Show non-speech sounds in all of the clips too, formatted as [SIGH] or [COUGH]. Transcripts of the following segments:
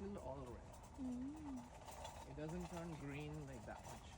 still all red. Mm. It doesn't turn green like that much.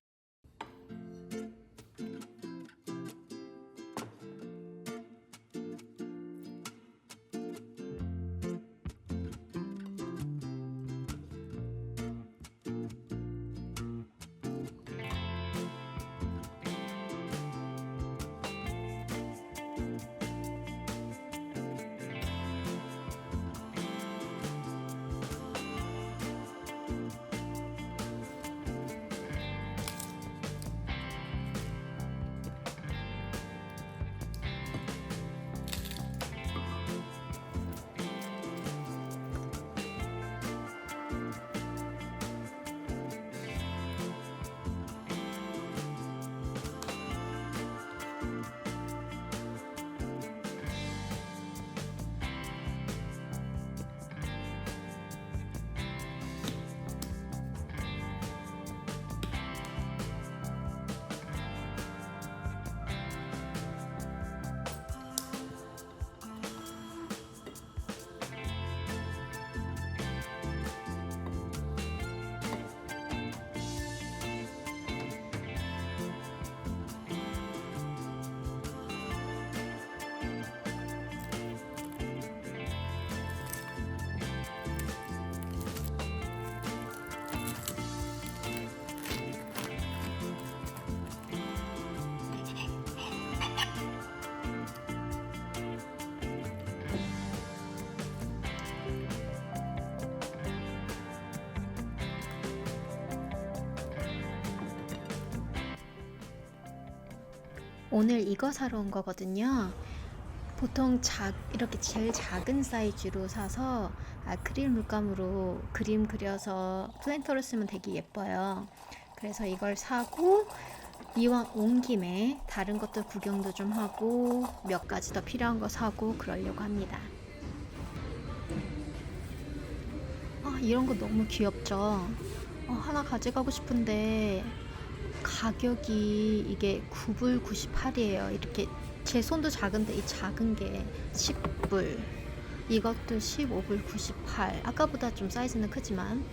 오늘 이거 사러 온 거거든요. 보통 작 이렇게 제일 작은 사이즈로 사서 아크릴 물감으로 그림 그려서 플랜터를 쓰면 되게 예뻐요. 그래서 이걸 사고 이왕 온 김에 다른 것도 구경도 좀 하고 몇 가지 더 필요한 거 사고 그러려고 합니다. 아, 이런 거 너무 귀엽죠? 어, 하나 가져가고 싶은데 가격이 이게 9불 98이에요. 이렇게 제 손도 작은데 이 작은 게 10불. 이것도 15불 98. 아까보다 좀 사이즈는 크지만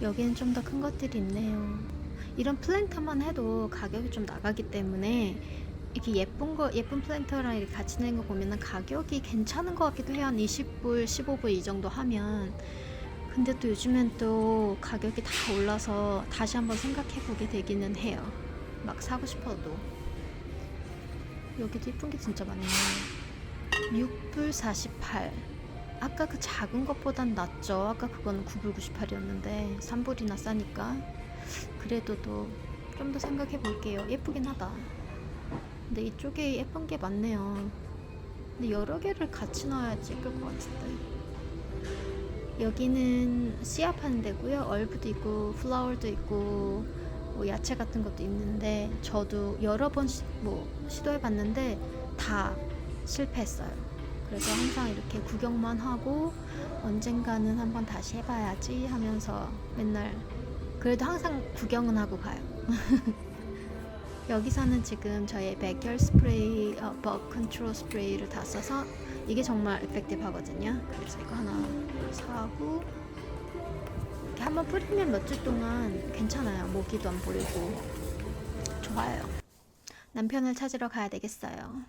여기는 좀 더 큰 것들이 있네요. 이런 플랜터만 해도 가격이 좀 나가기 때문에 이렇게 예쁜 거 예쁜 플랜터랑 이렇게 같이 낸거 보면은 가격이 괜찮은 것 같기도 해요. 한 20불, 15불 이 정도 하면 근데 또 요즘엔 또 가격이 다 올라서 다시 한번 생각해 보게 되기는 해요. 막 사고 싶어도. 여기도 이쁜 게 진짜 많네요. 6불 48. 아까 그 작은 것보단 낫죠. 아까 그거는 9불 98이었는데 3불이나 싸니까. 그래도 또 좀 더 생각해 볼게요. 예쁘긴 하다. 근데 이쪽에 예쁜 게 많네요. 근데 여러 개를 같이 넣어야지 예쁠 것 같은데. 여기는 씨앗 파는 데고요. 얼브도 있고 플라워도 있고 뭐 야채 같은 것도 있는데 저도 여러 번 시, 뭐 시도해 봤는데 다 실패했어요. 그래서 항상 이렇게 구경만 하고 언젠가는 한번 다시 해봐야지 하면서 맨날 그래도 항상 구경은 하고 가요. [LAUGHS] 여기서는 지금 저의 백열 스프레이, 어, 버 컨트롤 스프레이를 다 써서 이게 정말 에펙티브하거든요. 그래서 이거 하나 사고 이렇게 한번 뿌리면 몇 주 동안 괜찮아요. 모기도 안 보이고 좋아요. 남편을 찾으러 가야 되겠어요.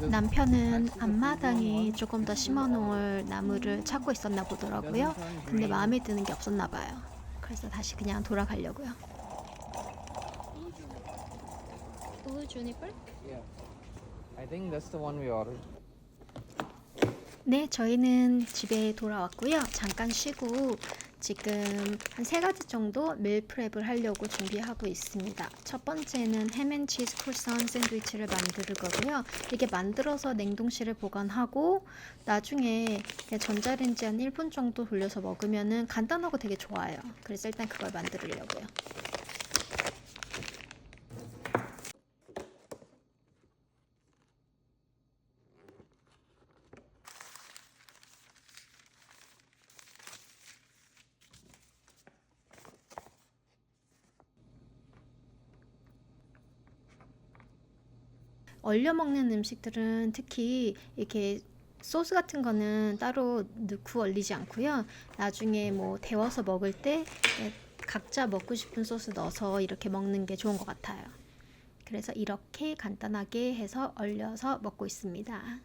남편은 앞마당에 조금 더 심어놓을 나무를 찾고 있었나 보더라고요. 근데 마음에 드는 게 없었나 봐요. 그래서 다시 그냥 돌아가려고요. 우 주니퍼? I think that's the one we ordered. 네, 저희는 집에 돌아왔고요. 잠깐 쉬고 지금 한 세 가지 정도 밀프렙을 하려고 준비하고 있습니다. 첫 번째는 햄앤치즈 크루선 샌드위치를 만들 거고요. 이게 만들어서 냉동실에 보관하고 나중에 전자레인지 한 1분 정도 돌려서 먹으면은 간단하고 되게 좋아요. 그래서 일단 그걸 만들려고요. 얼려 먹는 음식들은 특히 이렇게 소스 같은 거는 따로 넣고 얼리지 않고요. 나중에 뭐 데워서 먹을 때 예, 각자 먹고 싶은 소스 넣어서 이렇게 먹는 게 좋은 것 같아요. 그래서 이렇게 간단하게 해서 얼려서 먹고 있습니다.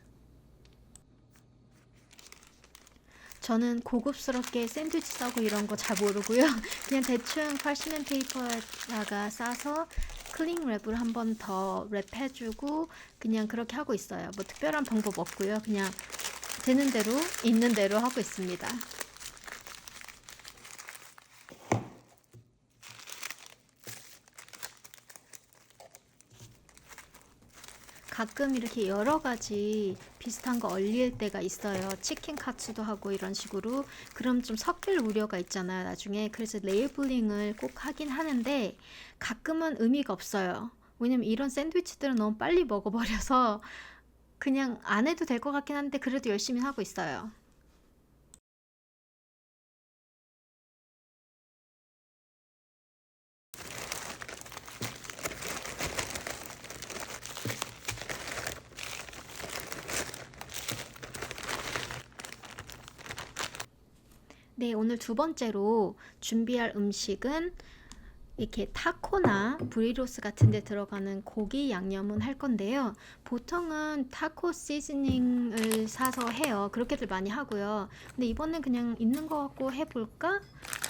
저는 고급스럽게 샌드위치 싸고 이런 거 잘 모르고요. [LAUGHS] 그냥 대충 파시면 페이퍼에다가 싸서 클링 랩을 한 번 더 랩해주고 그냥 그렇게 하고 있어요. 뭐 특별한 방법 없고요. 그냥 되는 대로 있는 대로 하고 있습니다. 가끔 이렇게 여러 가지 비슷한 거 얼릴 때가 있어요. 치킨 카츠도 하고 이런 식으로. 그럼 좀 섞일 우려가 있잖아요, 나중에. 그래서 레이블링을 꼭 하긴 하는데 가끔은 의미가 없어요. 왜냐면 이런 샌드위치들은 너무 빨리 먹어버려서 그냥 안 해도 될 것 같긴 한데 그래도 열심히 하고 있어요. 네, 오늘 두 번째로 준비할 음식은 이렇게 타코나 브리로스 같은 데 들어가는 고기 양념은 할 건데요. 보통은 타코 시즈닝을 사서 해요. 그렇게들 많이 하고요. 근데 이번엔 그냥 있는 거 갖고 해볼까?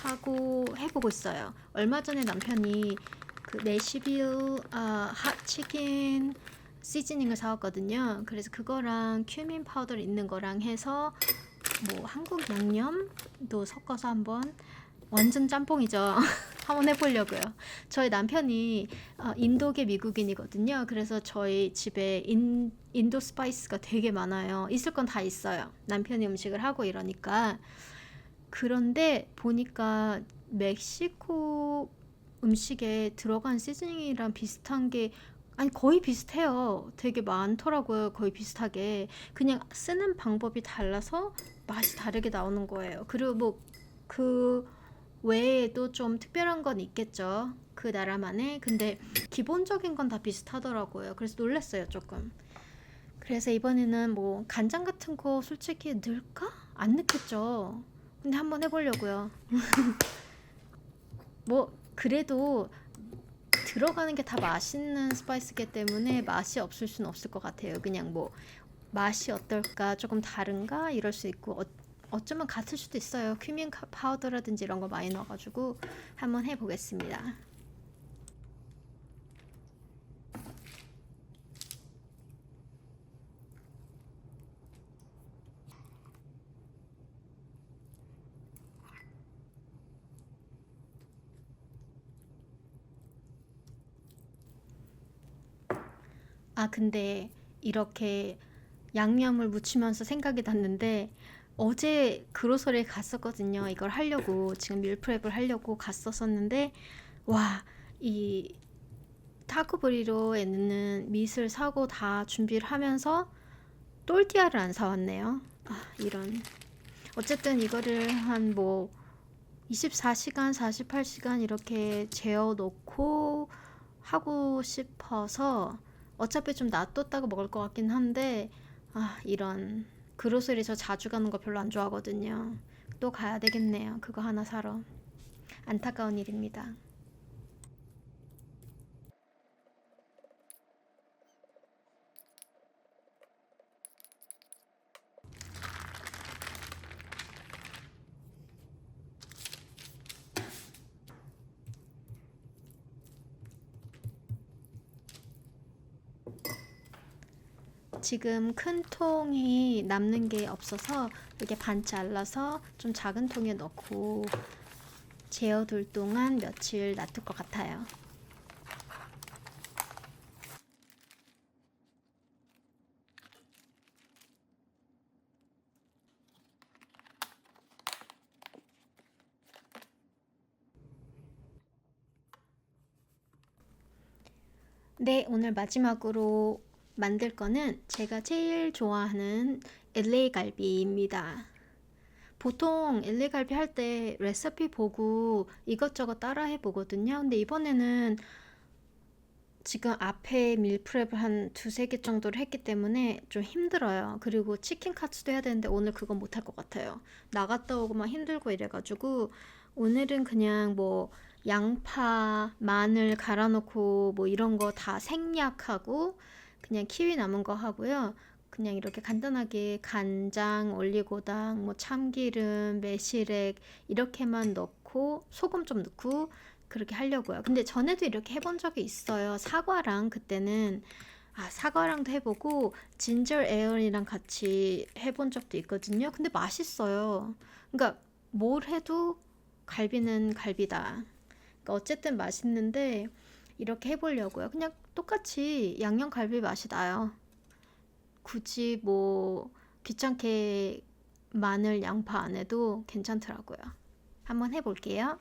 하고 해보고 있어요. 얼마 전에 남편이 그 내시빌 아, 핫치킨 시즈닝을 사왔거든요. 그래서 그거랑 큐민 파우더 있는 거랑 해서 뭐 한국 양념도 섞어서 한번 완전 짬뽕이죠. [LAUGHS] 한번 해보려고요. 저희 남편이 어, 인도계 미국인이거든요. 그래서 저희 집에 인, 인도 스파이스가 되게 많아요. 있을 건 다 있어요. 남편이 음식을 하고 이러니까. 그런데 보니까 멕시코 음식에 들어간 시즈닝이랑 비슷한 게 아니 거의 비슷해요. 되게 많더라고요. 거의 비슷하게. 그냥 쓰는 방법이 달라서 맛이 다르게 나오는 거예요. 그리고 뭐 그 외에도 좀 특별한 건 있겠죠. 그 나라만의. 근데 기본적인 건 다 비슷하더라고요. 그래서 놀랐어요, 조금. 그래서 이번에는 뭐 간장 같은 거 솔직히 넣을까? 안 넣겠죠. 근데 한번 해보려고요. [LAUGHS] 뭐 그래도 들어가는 게 다 맛있는 스파이스기 때문에 맛이 없을 수는 없을 것 같아요. 그냥 뭐 맛이 어떨까 조금 다른가 이럴 수 있고 어, 어쩌면 같을 수도 있어요. 큐민 카- 파우더라든지 이런 거 많이 넣어가지고 한번 해보겠습니다. 아, 근데 이렇게 양념을 묻히면서 생각이 났는데 어제 그로서리에 갔었거든요. 이걸 하려고 지금 밀프렙을 하려고 갔었었는데 와, 이 타코브리로에 있는 밑을 사고 다 준비를 하면서 똘띠아를 안 사왔네요. 아, 이런. 어쨌든 이거를 한 뭐 24시간, 48시간 이렇게 재워 놓고 하고 싶어서 어차피 좀 놔뒀다가 먹을 것 같긴 한데 아 이런 그로스리 저 자주 가는 거 별로 안 좋아하거든요. 또 가야 되겠네요. 그거 하나 사러. 안타까운 일입니다. 지금 큰 통이 남는 게 없어서 이렇게 반 잘라서 좀 작은 통에 넣고 재워둘 동안 며칠 놔둘 것 같아요. 네, 오늘 마지막으로 만들 거는 제가 제일 좋아하는 LA 갈비입니다. 보통 LA 갈비 할 때 레시피 보고 이것저것 따라 해 보거든요. 근데 이번에는 지금 앞에 밀프렙을 한 두세 개 정도를 했기 때문에 좀 힘들어요. 그리고 치킨 카츠도 해야 되는데 오늘 그건 못할 것 같아요. 나갔다 오고 막 힘들고 이래가지고 오늘은 그냥 뭐 양파, 마늘 갈아놓고 뭐 이런 거 다 생략하고 그냥 키위 남은 거 하고요. 그냥 이렇게 간단하게 간장, 올리고당, 뭐 참기름, 매실액 이렇게만 넣고 소금 좀 넣고 그렇게 하려고요. 근데 전에도 이렇게 해본 적이 있어요. 사과랑 그때는 아 사과랑도 해보고 진저 에어이랑 같이 해본 적도 있거든요. 근데 맛있어요. 그러니까 뭘 해도 갈비는 갈비다. 그러니까 어쨌든 맛있는데 이렇게 해보려고요. 그냥 똑같이 양념 갈비 맛이 나요. 굳이 뭐 귀찮게 마늘, 양파 안 해도 괜찮더라고요. 한번 해볼게요.